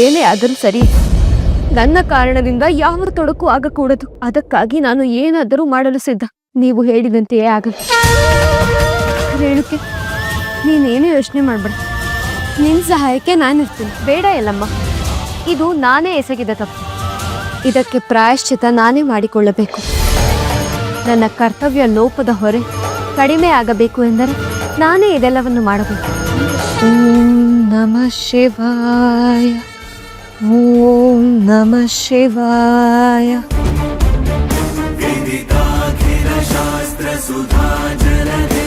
ಏನೇ ಆದರೂ ಸರಿ, ನನ್ನ ಕಾರಣದಿಂದ ಯಾವ ತೊಡಕು ಆಗಕೂಡದು. ಅದಕ್ಕಾಗಿ ನಾನು ಏನಾದರೂ ಮಾಡಲು ಸಿದ್ಧ. ನೀವು ಹೇಳಿದಂತೆಯೇ ಆಗಲಿ. ರೇಣುಕೆ, ನೀನೇನೇ ಯೋಚನೆ ಮಾಡಬೇಡ. ನಿನ್ನ ಸಹಾಯಕ್ಕೆ ನಾನಿರ್ತೀನಿ. ಬೇಡ ಎಲ್ಲಮ್ಮ ಇದು ನಾನೇ ಎಸಗಿದ ತಪ್ಪು. ಇದಕ್ಕೆ ಪ್ರಾಯಶ್ಚಿತ ನಾನೇ ಮಾಡಿಕೊಳ್ಳಬೇಕು. ನನ್ನ ಕರ್ತವ್ಯ ಲೋಪದ ಹೊರೆ ಕಡಿಮೆ ಆಗಬೇಕು ಎಂದರೆ ನಾನೇ ಇದೆಲ್ಲವನ್ನು ಮಾಡಬೇಕು. ನಮ ಶಿವಾಯ. ఓం నమ శివాయ. విదితాఖిల శాస్త్ర సుధా జనని